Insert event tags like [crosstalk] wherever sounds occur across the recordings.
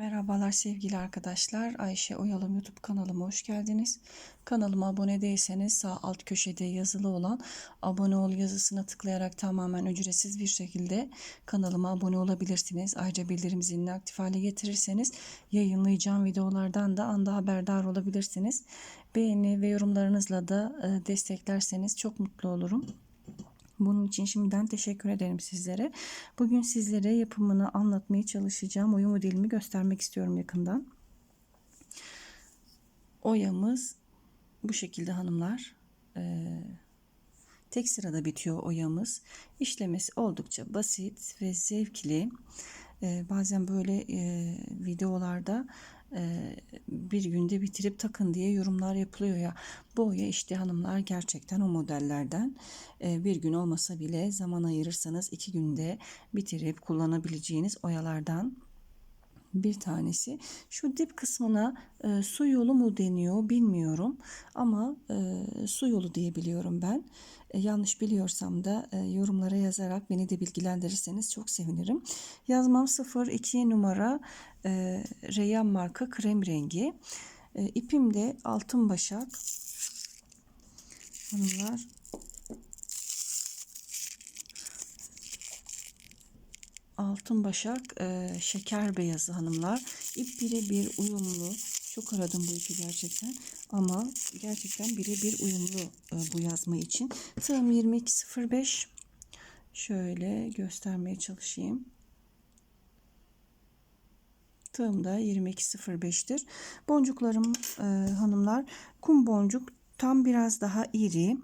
Merhabalar sevgili arkadaşlar. Ayşe Oyalım YouTube kanalıma hoş geldiniz. Kanalıma abone değilseniz sağ alt köşede yazılı olan abone ol yazısına tıklayarak tamamen ücretsiz bir şekilde kanalıma abone olabilirsiniz. Ayrıca bildirim zilini aktif hale getirirseniz yayınlayacağım videolardan da anda haberdar olabilirsiniz. Beğeni ve yorumlarınızla da e, desteklerseniz çok mutlu olurum. Bunun için şimdiden teşekkür ederim sizlere. Bugün sizlere yapımını anlatmaya çalışacağım. Oya modelimi göstermek istiyorum yakından. Oyamız bu şekilde hanımlar. Ee, tek sırada bitiyor oyamız. İşlemesi oldukça basit ve zevkli. Ee, bazen böyle e, videolarda e, bir günde bitirip takın diye yorumlar yapılıyor ya. Bu oya işte hanımlar gerçekten o modellerden e, bir gün olmasa bile zaman ayırırsanız iki günde bitirip kullanabileceğiniz oyalardan bir tanesi. Şu dip kısmına e, su yolu mu deniyor bilmiyorum ama e, su yolu diye biliyorum ben. E, yanlış biliyorsam da e, yorumlara yazarak beni de bilgilendirirseniz çok sevinirim. Yazmam 02 numara e, Reyyan marka krem rengi. E, ipim de altın başak. Hanımlar Altın başak e, şeker beyazı hanımlar. İp birebir uyumlu. Çok aradım bu ipi gerçekten. Ama gerçekten birebir uyumlu e, bu yazma için. Tığım 2205. Şöyle göstermeye çalışayım. Tığım da 2205'tir. Boncuklarım e, hanımlar kum boncuk tam biraz daha iri.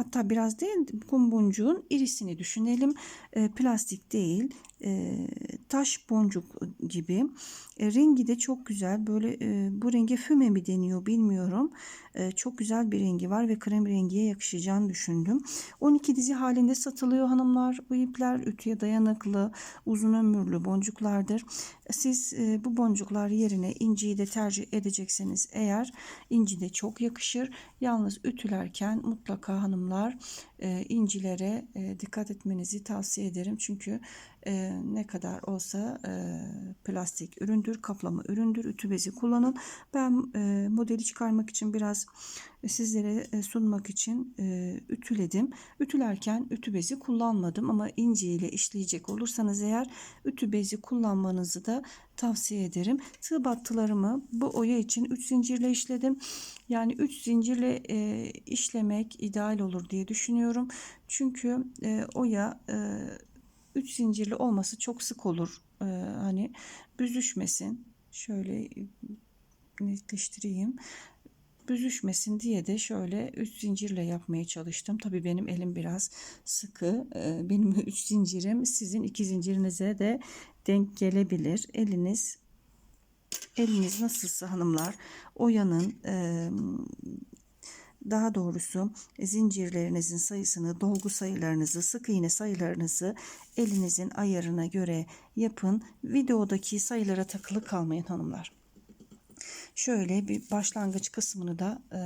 Hatta biraz değil kum boncuğun irisini düşünelim. E, plastik değil e, taş boncuk gibi. E, rengi de çok güzel. Böyle e, bu renge füme mi deniyor bilmiyorum. E, çok güzel bir rengi var ve krem rengiye yakışacağını düşündüm. 12 dizi halinde satılıyor hanımlar. Bu ipler ütüye dayanıklı, uzun ömürlü boncuklardır. Siz e, bu boncuklar yerine inciyi de tercih edecekseniz eğer inci de çok yakışır. Yalnız ütülerken mutlaka hanımlar e, incilere e, dikkat etmenizi tavsiye ederim. Çünkü e, ne kadar olsa e, plastik üründür, kaplama üründür, ütü bezi kullanın. Ben e, modeli çıkarmak için biraz sizlere e, sunmak için e, ütüledim. Ütülerken ütü bezi kullanmadım ama ince ile işleyecek olursanız eğer ütü bezi kullanmanızı da tavsiye ederim. Tığ battılarımı bu oya için 3 zincirle işledim. Yani 3 zincirle e, işlemek ideal olur diye düşünüyorum. Çünkü e, oya e, 3 zincirli olması çok sık olur. Ee, hani büzüşmesin. Şöyle netleştireyim. Büzüşmesin diye de şöyle 3 zincirle yapmaya çalıştım. Tabii benim elim biraz sıkı. Ee, benim [laughs] 3 zincirim sizin 2 zincirinize de denk gelebilir. Eliniz eliniz nasılsa hanımlar oyanın e, daha doğrusu zincirlerinizin sayısını, dolgu sayılarınızı, sık iğne sayılarınızı elinizin ayarına göre yapın. Videodaki sayılara takılı kalmayın hanımlar. Şöyle bir başlangıç kısmını da e,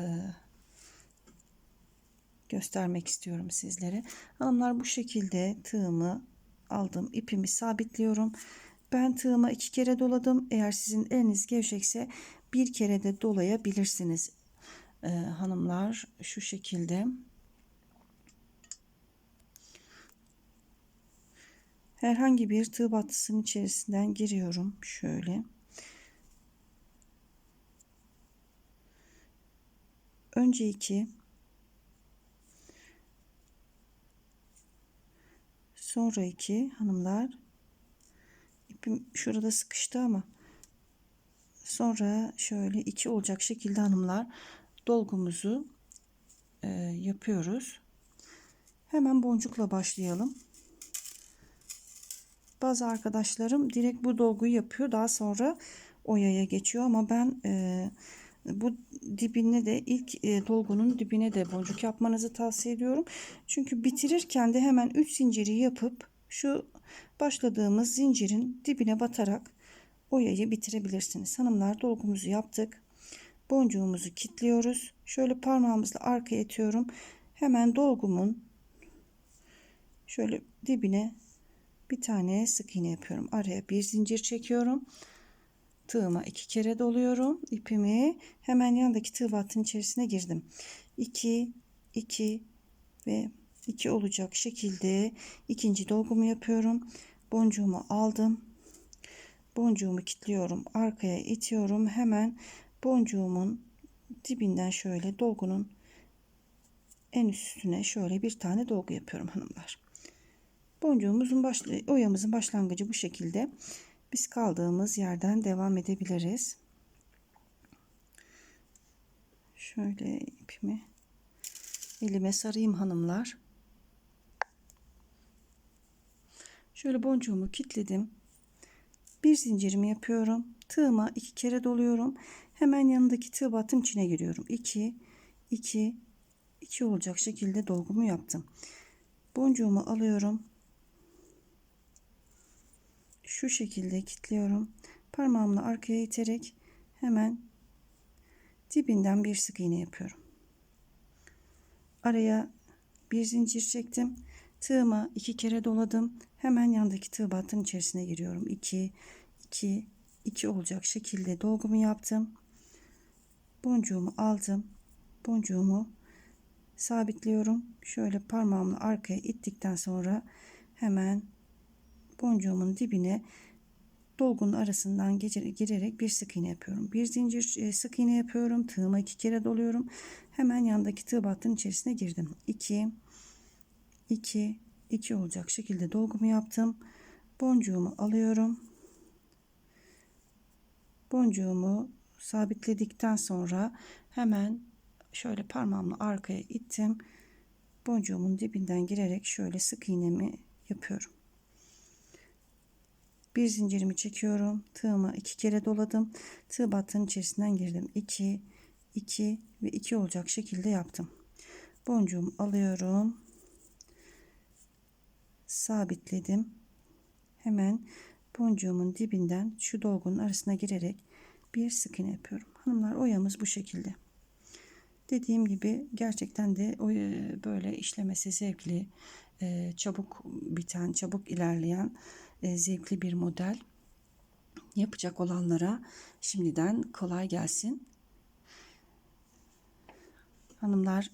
göstermek istiyorum sizlere. Hanımlar bu şekilde tığımı aldım. ipimi sabitliyorum. Ben tığıma iki kere doladım. Eğer sizin eliniz gevşekse bir kere de dolayabilirsiniz e, hanımlar şu şekilde. Herhangi bir tığ battısının içerisinden giriyorum. Şöyle. Önce iki. Sonra iki hanımlar. İpim şurada sıkıştı ama sonra şöyle iki olacak şekilde hanımlar dolgumuzu e, yapıyoruz. Hemen boncukla başlayalım. Bazı arkadaşlarım direkt bu dolguyu yapıyor. Daha sonra oyaya geçiyor ama ben e, bu dibine de ilk e, dolgunun dibine de boncuk yapmanızı tavsiye ediyorum. Çünkü bitirirken de hemen 3 zinciri yapıp şu başladığımız zincirin dibine batarak oyayı bitirebilirsiniz. Hanımlar dolgumuzu yaptık boncuğumuzu kilitliyoruz. Şöyle parmağımızla arkaya itiyorum. Hemen dolgumun şöyle dibine bir tane sık iğne yapıyorum. Araya bir zincir çekiyorum. tığıma iki kere doluyorum ipimi hemen yanındaki tığ battının içerisine girdim 2 2 ve 2 olacak şekilde ikinci dolgumu yapıyorum boncuğumu aldım boncuğumu kilitliyorum arkaya itiyorum hemen boncuğumun dibinden şöyle dolgunun en üstüne şöyle bir tane dolgu yapıyorum hanımlar. Boncuğumuzun baş, oyamızın başlangıcı bu şekilde. Biz kaldığımız yerden devam edebiliriz. Şöyle ipimi elime sarayım hanımlar. Şöyle boncuğumu kilitledim. Bir zincirimi yapıyorum. Tığıma iki kere doluyorum hemen yanındaki tığ battım içine giriyorum. 2 2 2 olacak şekilde dolgumu yaptım. Boncuğumu alıyorum. Şu şekilde kilitliyorum. Parmağımla arkaya iterek hemen dibinden bir sık iğne yapıyorum. Araya bir zincir çektim. Tığıma iki kere doladım. Hemen yandaki tığ battın içerisine giriyorum. 2 2 2 olacak şekilde dolgumu yaptım boncuğumu aldım boncuğumu sabitliyorum şöyle parmağımla arkaya ittikten sonra hemen boncuğumun dibine dolgunun arasından girerek bir sık iğne yapıyorum. Bir zincir e, sık iğne yapıyorum. Tığıma iki kere doluyorum. Hemen yandaki tığ battının içerisine girdim. 2 2 2 olacak şekilde dolgumu yaptım. Boncuğumu alıyorum. Boncuğumu sabitledikten sonra hemen şöyle parmağımla arkaya ittim. Boncuğumun dibinden girerek şöyle sık iğnemi yapıyorum. Bir zincirimi çekiyorum. Tığıma iki kere doladım. Tığ battığın içerisinden girdim. 2 2 ve 2 olacak şekilde yaptım. Boncuğumu alıyorum. Sabitledim. Hemen boncuğumun dibinden şu dolgunun arasına girerek bir sık iğne yapıyorum. Hanımlar oyamız bu şekilde. Dediğim gibi gerçekten de o böyle işlemesi zevkli, e, çabuk biten, çabuk ilerleyen e, zevkli bir model. Yapacak olanlara şimdiden kolay gelsin. Hanımlar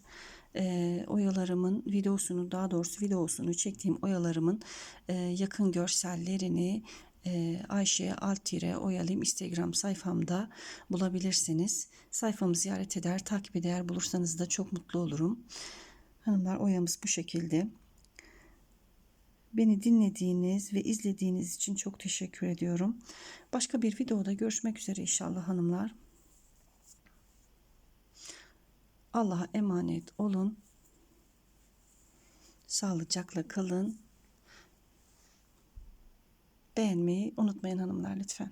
e, oyalarımın videosunu daha doğrusu videosunu çektiğim oyalarımın e, yakın görsellerini e, Ayşe Altire Oyalayım Instagram sayfamda bulabilirsiniz. Sayfamı ziyaret eder, takip eder bulursanız da çok mutlu olurum. Hanımlar oyamız bu şekilde. Beni dinlediğiniz ve izlediğiniz için çok teşekkür ediyorum. Başka bir videoda görüşmek üzere inşallah hanımlar. Allah'a emanet olun. Sağlıcakla kalın. Beğenmeyi unutmayın hanımlar lütfen.